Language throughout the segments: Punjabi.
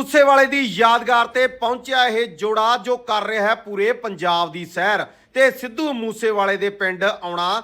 ਮੂਸੇਵਾਲੇ ਦੀ ਯਾਦਗਾਰ ਤੇ ਪਹੁੰਚਿਆ ਇਹ ਜੋੜਾ ਜੋ ਕਰ ਰਿਹਾ ਹੈ ਪੂਰੇ ਪੰਜਾਬ ਦੀ ਸੈਰ ਤੇ ਸਿੱਧੂ ਮੂਸੇਵਾਲੇ ਦੇ ਪਿੰਡ ਆਉਣਾ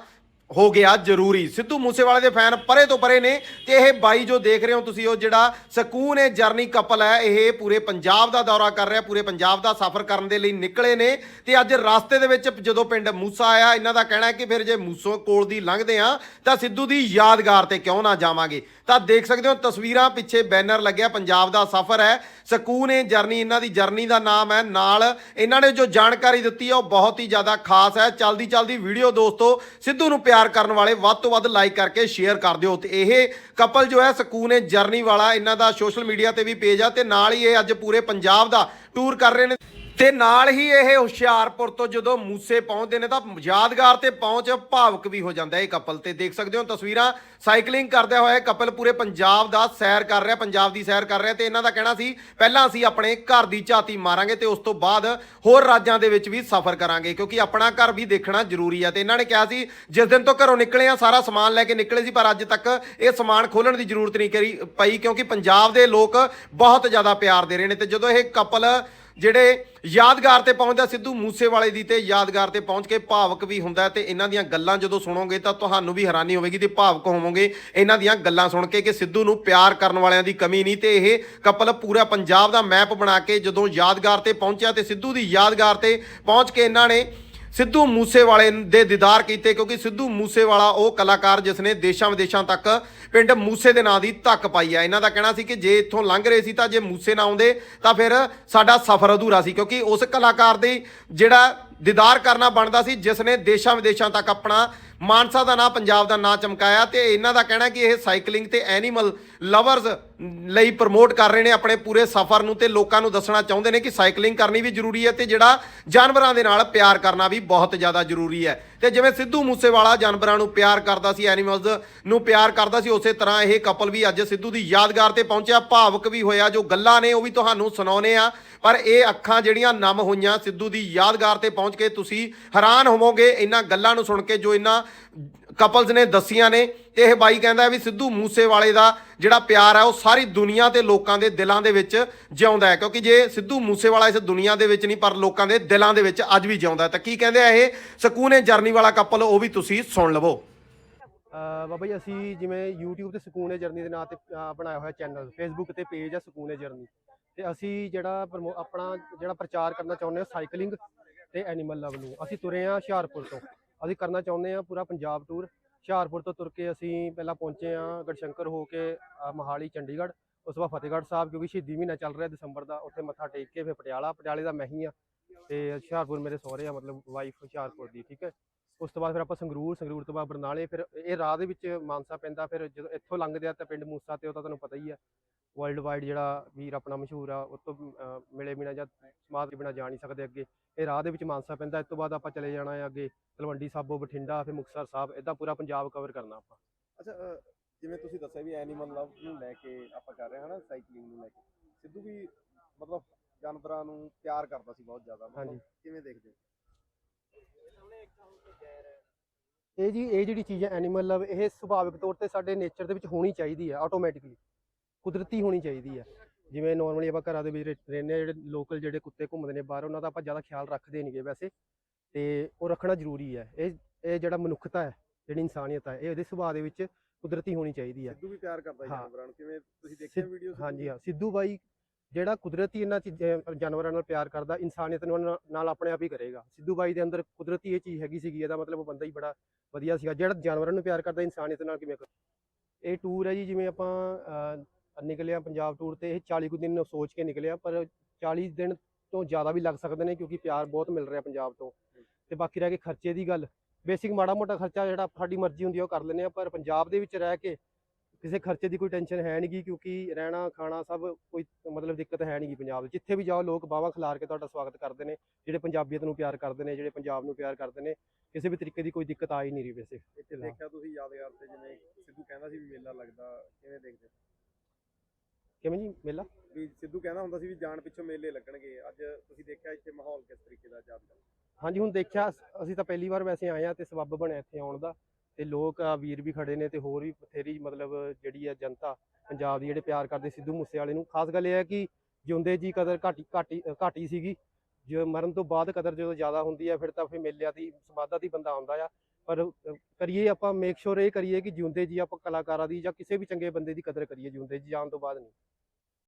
ਹੋ ਗਿਆ ਜ਼ਰੂਰੀ। ਸਿੱਧੂ ਮੂਸੇਵਾਲੇ ਦੇ ਫੈਨ ਪਰੇ ਤੋਂ ਪਰੇ ਨੇ ਤੇ ਇਹ ਬਾਈ ਜੋ ਦੇਖ ਰਹੇ ਹੋ ਤੁਸੀਂ, ਉਹ ਜਿਹੜਾ ਸਕੂਨ ਹੈ ਜਰਨੀ ਕਪਲ ਹੈ, ਇਹ ਪੂਰੇ ਪੰਜਾਬ ਦਾ ਦੌਰਾ ਕਰ ਰਿਹਾ, ਪੂਰੇ ਪੰਜਾਬ ਦਾ ਸਫ਼ਰ ਕਰਨ ਦੇ ਲਈ ਨਿਕਲੇ ਨੇ। ਤੇ ਅੱਜ ਰਸਤੇ ਦੇ ਵਿੱਚ ਜਦੋਂ ਪਿੰਡ ਮੂਸਾ ਆਇਆ, ਇਹਨਾਂ ਦਾ ਕਹਿਣਾ ਹੈ ਕਿ ਫਿਰ ਜੇ ਮੂਸੋ ਕੋਲ ਦੀ ਲੰਘਦੇ ਆ ਤਾਂ ਸਿੱਧੂ ਦੀ ਯਾਦਗਾਰ ਤੇ ਕਿਉਂ ਨਾ ਜਾਵਾਂਗੇ? ਤਾਂ ਦੇਖ ਸਕਦੇ ਹੋ, ਤਸਵੀਰਾਂ ਪਿੱਛੇ ਬੈਨਰ ਲੱਗਿਆ, ਪੰਜਾਬ ਦਾ ਸਫ਼ਰ ਹੈ, ਸਕੂਨ ਹੈ, ਜਰਨੀ, ਇਹਨਾਂ ਦੀ ਜਰਨੀ ਦਾ ਨਾਮ ਹੈ, ਨਾਲ ਇਹਨਾਂ ਨੇ ਜੋ ਜਾਣਕਾਰੀ ਦਿੱਤੀ ਹੈ, ਉਹ ਬਹੁਤ ਹੀ ਜ਼ਿਆਦਾ ਖਾਸ ਹੈ। ਚਲਦੀ ਚਲਦੀ ਵੀਡੀਓ ਦੋਸਤੋ, ਸਿੱਧੂ ਨੂੰ ਪਿਆਰ ਕਰਨ ਵਾਲੇ ਵੱਧ ਤੋਂ ਵੱਧ ਲਾਈਕ ਕਰਕੇ ਸ਼ੇਅਰ ਕਰ ਦਿਓ। ਤੇ ਇਹ ਕਪਲ ਜੋ ਹੈ, ਸਕੂਨ ਏ ਜਰਨੀ ਵਾਲਾ ਇਹਨਾਂ ਦਾ ਸੋਸ਼ਲ ਮੀਡੀਆ ਤੇ ਵੀ ਪੇਜ ਆ ਤੇ ਨਾਲ ਹੀ ਇਹ ਅੱਜ ਪੂਰੇ ਪੰਜਾਬ ਦਾ ਟੂਰ ਕਰ ਰਹੇ ਨੇ। ਤੇ ਨਾਲ ਹੀ ਇਹ ਹੁਸ਼ਿਆਰਪੁਰ ਤੋਂ ਜਦੋਂ ਮੂਸੇ ਪਹੁੰਚਦੇ ਨੇ ਤਾਂ ਯਾਦਗਾਰ ਤੇ ਪਹੁੰਚ ਭਾਵਕ ਵੀ ਹੋ ਜਾਂਦਾ ਇਹ ਕਪਲ ਤੇ। ਦੇਖ ਸਕਦੇ ਹੋ ਤਸਵੀਰਾਂ ਸਾਈਕਲਿੰਗ ਕਰਦੇ ਹੋਇਆ ਕਪਲ ਪੂਰੇ ਪੰਜਾਬ ਦਾ ਸੈਰ ਕਰ ਰਿਹਾ, ਪੰਜਾਬ ਦੀ ਸੈਰ ਕਰ ਰਿਹਾ ਤੇ ਇਹਨਾਂ ਦਾ ਕਹਿਣਾ ਸੀ, ਪਹਿਲਾਂ ਅਸੀਂ ਆਪਣੇ ਘਰ ਦੀ ਝਾਤੀ ਮਾਰਾਂਗੇ ਤੇ ਉਸ ਤੋਂ ਬਾਅਦ ਹੋਰ ਰਾਜਾਂ ਦੇ ਵਿੱਚ ਵੀ ਸਫ਼ਰ ਕਰਾਂਗੇ ਕਿਉਂਕਿ ਆਪਣਾ ਘਰ ਵੀ ਦੇਖਣਾ ਜ਼ਰੂਰੀ ਹੈ ਤੇ ਇਹਨਾਂ ਨੇ ਕਿਹਾ ਸੀ, ਜਿਸ ਦਿਨ ਤੋਂ ਘਰੋਂ ਨਿਕਲੇ ਆ, ਸਾਰਾ ਸਮਾਨ ਲੈ ਕੇ ਨਿਕਲੇ ਸੀ, ਪਰ ਅੱਜ ਤੱਕ ਇਹ ਸਮਾਨ ਖੋਲਣ ਦੀ ਜ਼ਰੂਰਤ ਨਹੀਂ ਕਰੀ ਪਈ ਕਿਉਂਕਿ ਪੰਜਾਬ ਦੇ ਲੋਕ ਬਹੁਤ ਜ਼ਿਆਦਾ ਪਿਆਰ ਦੇ ਰਹੇ ਨੇ ਤੇ ਜਦੋਂ ਇਹ ਕਪਲ ਜਿਹੜੇ ਯਾਦਗਾਰ ਤੇ ਪਹੁੰਚਦਾ ਸਿੱਧੂ ਮੂਸੇਵਾਲੇ ਦੀ ਤੇ ਯਾਦਗਾਰ ਤੇ ਪਹੁੰਚ ਕੇ ਭਾਵਕ ਵੀ ਹੁੰਦਾ ਹੈ ਤੇ ਇਹਨਾਂ ਦੀਆਂ ਗੱਲਾਂ ਜਦੋਂ ਸੁਣੋਗੇ ਤਾਂ ਤੁਹਾਨੂੰ ਵੀ ਹੈਰਾਨੀ ਹੋਵੇਗੀ ਤੇ ਭਾਵਕ ਹੋਵੋਗੇ। ਇਹਨਾਂ ਦੀਆਂ ਗੱਲਾਂ ਸੁਣ ਕੇ ਕਿ ਸਿੱਧੂ ਨੂੰ ਪਿਆਰ ਕਰਨ ਵਾਲਿਆਂ ਦੀ ਕਮੀ ਨਹੀਂ ਤੇ ਇਹ ਕਪਲ ਪੂਰਾ ਪੰਜਾਬ ਦਾ ਮੈਪ ਬਣਾ ਕੇ ਜਦੋਂ ਯਾਦਗਾਰ ਤੇ ਪਹੁੰਚਿਆ ਤੇ ਸਿੱਧੂ ਦੀ ਯਾਦਗਾਰ ਤੇ ਪਹੁੰਚ ਕੇ ਇਹਨਾਂ ਨੇ ਸਿੱਧੂ ਮੂਸੇਵਾਲੇ ਦੇ ਦੀਦਾਰ ਕੀਤੇ ਕਿਉਂਕਿ ਸਿੱਧੂ ਮੂਸੇਵਾਲਾ ਉਹ ਕਲਾਕਾਰ ਜਿਸ ਨੇ ਦੇਸ਼ਾਂ ਵਿਦੇਸ਼ਾਂ ਤੱਕ ਪਿੰਡ ਮੂਸੇ ਦੇ ਨਾਂ ਦੀ ਧੱਕ ਪਾਈ ਆ। ਇਹਨਾਂ ਦਾ ਕਹਿਣਾ ਸੀ ਕਿ ਜੇ ਇੱਥੋਂ ਲੰਘ ਰਹੇ ਸੀ ਤਾਂ ਜੇ ਮੂਸੇ ਨਾ ਆਉਂਦੇ ਤਾਂ ਫਿਰ ਸਾਡਾ ਸਫ਼ਰ ਅਧੂਰਾ ਸੀ ਕਿਉਂਕਿ ਉਸ ਕਲਾਕਾਰ ਦੀ ਜਿਹੜਾ ਦੀਦਾਰ ਕਰਨਾ ਬਣਦਾ ਸੀ, ਜਿਸ ਨੇ ਦੇਸ਼ਾਂ ਵਿਦੇਸ਼ਾਂ ਤੱਕ ਆਪਣਾ ਮਾਨਸਾ ਦਾ ਨਾਂ, ਪੰਜਾਬ ਦਾ ਨਾਂ ਚਮਕਾਇਆ ਤੇ ਇਹਨਾਂ ਦਾ ਕਹਿਣਾ ਕਿ ਇਹ ਸਾਈਕਲਿੰਗ ਤੇ ਐਨੀਮਲ ਲਵਰਸ ਲਈ ਪ੍ਰਮੋਟ ਕਰ ਰਹੇ ਨੇ ਆਪਣੇ ਪੂਰੇ ਸਫ਼ਰ ਨੂੰ ਤੇ ਲੋਕਾਂ ਨੂੰ ਦੱਸਣਾ ਚਾਹੁੰਦੇ ਨੇ ਕਿ ਸਾਈਕਲਿੰਗ ਕਰਨੀ ਵੀ ਜ਼ਰੂਰੀ ਹੈ ਤੇ ਜਿਹੜਾ ਜਾਨਵਰਾਂ ਦੇ ਨਾਲ ਪਿਆਰ ਕਰਨਾ ਵੀ ਬਹੁਤ ਜ਼ਿਆਦਾ ਜ਼ਰੂਰੀ ਹੈ। ਤੇ ਜਿਵੇਂ ਸਿੱਧੂ ਮੂਸੇਵਾਲਾ ਜਾਨਵਰਾਂ ਨੂੰ ਪਿਆਰ ਕਰਦਾ ਸੀ ਐਨੀਮਲਸ ਨੂੰ ਪਿਆਰ ਕਰਦਾ ਸੀ, ਉਸੇ ਤਰ੍ਹਾਂ ਇਹ ਕਪਲ ਵੀ ਅੱਜ ਸਿੱਧੂ ਦੀ ਯਾਦਗਾਰ ਤੇ ਪਹੁੰਚਿਆ। ਭਾਵਕ ਵੀ ਹੋਇਆ, ਜੋ ਗੱਲਾਂ ਨੇ ਉਹ ਵੀ ਤੁਹਾਨੂੰ ਸੁਣਾਉਨੇ ਆ ਪਰ ਇਹ ਅੱਖਾਂ ਜਿਹੜੀਆਂ ਨਮ ਹੋਈਆਂ ਸਿੱਧੂ ਦੀ ਯਾਦਗਾਰ ਤੇ ਪਹੁੰਚ ਕੇ ਤੁਸੀਂ ਹੈਰਾਨ ਹੋਵੋਗੇ, ਇਹਨਾਂ ਗੱਲਾਂ ਨੂੰ ਸੁਣ ਕੇ ਜੋ ਇਹਨਾਂ ਕਪਲਸ ਨੇ ਦੱਸੀਆਂ ਨੇ ਤੇ ਇਹ ਬਾਈ ਕਹਿੰਦਾ ਵੀ ਸਿੱਧੂ ਮੂਸੇਵਾਲੇ ਦਾ ਜਿਹੜਾ ਪਿਆਰ ਹੈ ਉਹ ਸਾਰੀ ਦੁਨੀਆ ਤੇ ਲੋਕਾਂ ਦੇ ਦਿਲਾਂ ਦੇ ਵਿੱਚ ਜਿਉਂਦਾ ਹੈ। ਕਿਉਂਕਿ ਜੇ ਸਿੱਧੂ ਮੂਸੇਵਾਲਾ ਇਸ ਦੁਨੀਆ ਦੇ ਵਿੱਚ ਨਹੀਂ, ਪਰ ਲੋਕਾਂ ਦੇ ਦਿਲਾਂ ਦੇ ਵਿੱਚ ਅੱਜ ਵੀ ਜਿਉਂਦਾ ਤਾਂ ਕੀ ਕਹਿੰਦੇ ਆ ਇਹ? ਸਕੂਨੇ ਜਰਨੀ ਵਾਲਾ ਕਪਲ, ਉਹ ਵੀ ਤੁਸੀਂ ਸੁਣ ਲਵੋ। ਅਹ ਬਾਬਾ ਜੀ, ਅਸੀਂ ਜਿਵੇਂ YouTube ਤੇ ਸਕੂਨ ਹੈ ਜਰਨੀ ਦੇ ਨਾਂ ਤੇ ਬਣਾਇਆ ਹੋਇਆ ਚੈਨਲ, Facebook ਤੇ ਪੇਜ ਹੈ ਸਕੂਨ ਹੈ ਜਰਨੀ। ਤੇ ਅਸੀਂ ਜਿਹੜਾ ਆਪਣਾ ਜਿਹੜਾ ਪ੍ਰਚਾਰ ਕਰਨਾ ਚਾਹੁੰਦੇ ਹਾਂ ਸਾਈਕਲਿੰਗ ਤੇ ਐਨੀਮਲ ਲਵ ਨੂੰ, ਅਸੀਂ ਤੁਰੇ ਹਾਂ ਹੁਸ਼ਿਆਰਪੁਰ ਤੋਂ। ਅਸੀਂ ਕਰਨਾ ਚਾਹੁੰਦੇ ਹਾਂ ਪੂਰਾ ਪੰਜਾਬ ਟੂਰ ਹੁਸ਼ਿਆਰਪੁਰ ਤੋਂ ਤੁਰ ਕੇ ਅਸੀਂ ਪਹਿਲਾਂ ਪਹੁੰਚੇ ਹਾਂ ਗੜਸ਼ੰਕਰ ਹੋ ਕੇ, ਅਹ, ਮੋਹਾਲੀ, ਚੰਡੀਗੜ੍ਹ। ਉਸ ਤੋਂ ਬਾਅਦ ਫਤਿਹਗੜ੍ਹ ਸਾਹਿਬ ਕਿਉਂਕਿ ਸ਼ਹੀਦੀ ਮਹੀਨਾ ਚੱਲ ਰਿਹਾ ਦਸੰਬਰ ਦਾ, ਉੱਥੇ ਮੱਥਾ ਟੇਕ ਕੇ ਫਿਰ ਪਟਿਆਲਾ। ਪਟਿਆਲੇ ਦਾ ਮੈਂ ਹੀ ਆ ਤੇ ਹੁਸ਼ਿਆਰਪੁਰ ਮੇਰੇ ਸਹੁਰੇ ਆ, ਮਤਲਬ ਵਾਈਫ ਹੁਸ਼ਿਆਰਪੁਰ ਦੀ, ਠੀਕ ਹੈ। ਉਸ ਤੋਂ ਬਾਅਦ ਫਿਰ ਆਪਾਂ ਸੰਗਰੂਰ ਸੰਗਰੂਰ ਤੋਂ ਬਾਅਦ ਬਰਨਾਲੇ। ਫਿਰ ਇਹ ਰਾਹ ਦੇ ਵਿੱਚ ਮਾਨਸਾ ਪੈਂਦਾ, ਫਿਰ ਜਦੋਂ ਇੱਥੋਂ ਲੰਘਦੇ ਆ ਤਾਂ ਪਿੰਡ ਮੂਸਾ ਤੇ ਉਹ ਤਾਂ ਤੁਹਾਨੂੰ ਪਤਾ ਹੀ ਆ। ਵਰਲਡ ਵਾਈਡ ਜਿਹੜਾ ਵੀਰ ਆਪਣਾ ਮਸ਼ਹੂਰ ਆ ਉਹ ਤੋਂ ਮਿਲੇ ਬਿਨਾ ਜਾਂ ਸਮਾਧ ਬਿਨਾ ਜਾ ਨਹੀਂ ਸਕਦੇ ਅੱਗੇ। ਇਹ ਰਾਹ ਦੇ ਵਿੱਚ ਮਾਨਸਾ ਪੈਂਦਾ ਇਸ ਤੋਂ ਬਾਅਦ ਆਪਾਂ ਚਲੇ ਜਾਣਾ ਹੈ ਅੱਗੇ। ਤਲਵੰਡੀ ਸਾਬੋ ਬਠਿੰਡਾ ਫਿਰ ਮੁਕਤਸਰ ਸਾਹਿਬ ਇਦਾਂ ਪੂਰਾ ਪੰਜਾਬ ਕਵਰ ਕਰਨਾ ਆਪਾਂ। ਅੱਛਾ ਜਿਵੇਂ ਤੁਸੀਂ ਦੱਸਿਆ ਵੀ ਐਨੀਮਲ ਲਵ ਨੂੰ ਲੈ ਕੇ ਆਪਾਂ ਕਰ ਰਹੇ ਹਾਂ ਨਾ ਸਾਈਕਲਿੰਗ ਨੂੰ ਲੈ ਕੇ। ਸਿੱਧੂ ਵੀ ਮਤਲਬ ਜਾਨਵਰਾਂ ਨੂੰ ਪਿਆਰ ਕਰਦਾ ਸੀ ਬਹੁਤ ਜ਼ਿਆਦਾ ਹਾਂਜੀ। ਕਿਵੇਂ ਦੇਖਦੇ ਇਹ ਜੀ ਇਹ ਜਿਹੜੀ ਚੀਜ਼ ਹੈ ਐਨੀਮਲ ਲਵ ਇਹ ਸੁਭਾਵਿਕ ਤੌਰ ਤੇ ਸਾਡੇ ਨੇਚਰ ਦੇ ਵਿੱਚ ਹੋਣੀ ਚਾਹੀਦੀ ਹੈ ਆਟੋਮੈਟਿਕਲੀ ਕੁਦਰਤੀ ਹੋਣੀ ਚਾਹੀਦੀ ਹੈ ਜਿਵੇਂ ਨਾਰਮਲੀ ਆਪਾਂ ਘਰਾਂ ਦੇ ਵਿੱਚ ਰਹਿ- ਰਹਿੰਦੇ ਹਾਂ ਜਿਹੜੇ ਲੋਕਲ ਜਿਹੜੇ ਕੁੱਤੇ ਘੁੰਮਦੇ ਨੇ ਬਾਹਰ ਉਹਨਾਂ ਦਾ ਆਪਾਂ ਜ਼ਿਆਦਾ ਖਿਆਲ ਰੱਖਦੇ ਨਹੀਂਗੇ ਵੈਸੇ। ਤੇ ਉਹ ਰੱਖਣਾ ਜ਼ਰੂਰੀ ਹੈ ਇਹ ਇਹ ਜਿਹੜਾ ਮਨੁੱਖਤਾ ਹੈ ਜਿਹੜੀ ਇਨਸਾਨੀਅਤ ਹੈ ਇਹ ਉਹਦੇ ਸੁਭਾਅ ਦੇ ਵਿੱਚ ਕੁਦਰਤੀ ਹੋਣੀ ਚਾਹੀਦੀ ਹੈ ਸਿੱਧੂ ਵੀ ਪਿਆਰ ਕਰਦਾ। ਜਾਨਵਰਾਂ ਨੂੰ। ਕਿਵੇਂ ਤੁਸੀਂ ਦੇਖਿਆ ਵੀਡੀਓ ਹਾਂਜੀ ਹਾਂ। ਸਿੱਧੂ ਬਾਈ ਜਿਹੜਾ ਕੁਦਰਤੀ ਇਹਨਾਂ ਚੀਜ਼ਾਂ ਜਾਨਵਰਾਂ ਨਾਲ ਪਿਆਰ ਕਰਦਾ ਇਨਸਾਨੀਅਤ ਨੂੰ ਨਾਲ- ਨਾਲ ਆਪਣੇ ਆਪ ਹੀ ਕਰੇਗਾ। ਸਿੱਧੂ ਬਾਈ ਦੇ ਅੰਦਰ ਕੁਦਰਤੀ ਇਹ ਚੀਜ਼ ਹੈਗੀ ਸੀਗੀ ਇਹਦਾ ਮਤਲਬ ਉਹ ਬੰਦਾ ਹੀ ਬੜਾ ਵਧੀਆ ਸੀਗਾ। ਜਿਹੜਾ ਜਾਨਵਰਾਂ ਨੂੰ ਪਿਆਰ ਕਰਦਾ ਇਨਸਾਨੀਅਤ ਨਾਲ ਕਿਵੇਂ ਕਰ ਇਹ ਟੂਰ ਹੈ ਜੀ ਜਿਵੇਂ ਆਪਾਂ ਨਿਕਲਿਆ ਪੰਜਾਬ ਟੂਰ ਤੇ, ਇਹ 40 ਕੁ ਦਿਨ ਸੋਚ ਕੇ ਨਿਕਲਿਆ, ਪਰ 40 ਦਿਨ ਤੋਂ ਜ਼ਿਆਦਾ ਵੀ ਲੱਗ ਸਕਦੇ ਨੇ ਕਿਉਂਕਿ ਪਿਆਰ ਬਹੁਤ ਮਿਲ ਰਿਹਾ ਪੰਜਾਬ ਤੋਂ। ਤੇ ਬਾਕੀ ਰਹਿ ਕੇ ਖਰਚੇ ਦੀ ਗੱਲ। ਬੇਸਿਕ ਮਾੜਾ ਮੋਟਾ ਖਰਚਾ ਜਿਹੜਾ ਸਾਡੀ ਮਰਜ਼ੀ ਹੁੰਦੀ ਆ, ਉਹ ਕਰ ਲੈਂਦੇ ਆ, ਪਰ ਪੰਜਾਬ ਦੇ ਵਿੱਚ ਰਹਿ ਕੇ ਕਿਸੇ ਖਰਚੇ ਦੀ ਕੋਈ ਟੈਨਸ਼ਨ ਹੈ ਨਹੀਂਗੀ ਕਿਉਂਕਿ ਰਹਿਣਾ, ਖਾਣਾ ਸਭ ਕੋਈ ਮਤਲਬ ਦਿੱਕਤ ਹੈ ਨਹੀਂਗੀ ਪੰਜਾਬ ਵਿੱਚ ਜਿੱਥੇ ਵੀ ਜਾਓ, ਲੋਕ ਬਾਵਾ ਖਿਲਾਰ ਕੇ ਤੁਹਾਡਾ ਸਵਾਗਤ ਕਰਦੇ ਨੇ, ਜਿਹੜੇ ਪੰਜਾਬੀਅਤ ਨੂੰ ਪਿਆਰ ਕਰਦੇ ਨੇ, ਜਿਹੜੇ ਪੰਜਾਬ ਨੂੰ ਪਿਆਰ ਕਰਦੇ ਨੇ, ਕਿਸੇ ਵੀ ਤਰੀਕੇ ਦੀ ਕੋਈ ਦਿੱਕਤ ਆ ਹੀ ਨਹੀਂ ਰਹੀ ਵੈਸੇ। ਇੱਥੇ ਦੇਖਿਆ ਤੁਸੀਂ ਯਾਦਗਾਰ ਤੇ ਜਿਵੇਂ ਸਿੱਧੂ ਕਹਿੰਦਾ ਸੀ ਵੀ ਮੇਲਾ ਲੱਗਦਾ, ਕਿਵੇਂ ਦੇਖਦੇ ਕਿਵੇਂ ਜੀ ਮੇਲਾ? ਵੀ ਸਿੱਧੂ ਕਹਿੰਦਾ ਹੁੰਦਾ ਸੀ ਵੀ ਜਾਣ ਪਿੱਛੋਂ ਮੇਲੇ ਲੱਗਣਗੇ। ਅੱਜ ਤੁਸੀਂ ਦੇਖਿਆ ਇੱਥੇ ਮਾਹੌਲ ਕਿਸ ਤਰੀਕੇ ਦਾ ਯਾਦਗਾਰ ਹਾਂਜੀ ਹੁਣ ਦੇਖਿਆ ਅਸ- ਤਾਂ ਪਹਿਲੀ ਵਾਰ ਵੈਸੇ ਆਏ ਆ ਤੇ ਸਬੱਬ ਬਣਿਆ ਇੱਥੇ ਆਉਣ ਦਾ। ਤੇ ਲੋਕ ਆ ਵੀਰ ਵੀ ਖੜੇ ਨੇ ਤੇ ਹੋਰ ਵੀ ਬਥੇਰੀ ਮਤਲਬ ਜਿਹੜੀ ਆ ਜਨਤਾ ਪੰਜਾਬ ਦੀ ਜਿਹੜੇ ਪਿਆਰ ਕਰਦੇ ਸਿੱਧੂ ਮੂਸੇਵਾਲੇ ਨੂੰ। ਖਾਸ ਗੱਲ ਇਹ ਹੈ ਕਿ ਜਿਉਂਦੇ ਜੀ ਕਦਰ ਘਾਟੀ ਘਾਟੀ ਘਾਟੀ ਸੀਗੀ ਜੇ ਮਰਨ ਤੋਂ ਬਾਅਦ ਕਦਰ ਜਦੋਂ ਜ਼ਿਆਦਾ ਹੁੰਦੀ ਹੈ ਫਿਰ ਤਾਂ ਫਿਰ ਮੇਲਿਆਂ ਦੀ ਸਮਾਧਾਂ ਦੀ ਬੰਦਾ ਆਉਂਦਾ ਆ। ਪਰ ਕਰੀਏ ਆਪਾਂ ਮੇਕ ਸ਼ੋਰ ਇਹ ਕਰੀਏ ਕਿ ਜਿਉਂਦੇ ਜੀ ਆਪਾਂ ਕਲਾਕਾਰਾਂ ਦੀ ਜਾਂ ਕਿਸੇ ਵੀ ਚੰਗੇ ਬੰਦੇ ਦੀ ਕਦਰ ਕਰੀਏ, ਜਿਉਂਦੇ ਜੀ ਜਾਣ ਤੋਂ ਬਾਅਦ ਨਹੀਂ।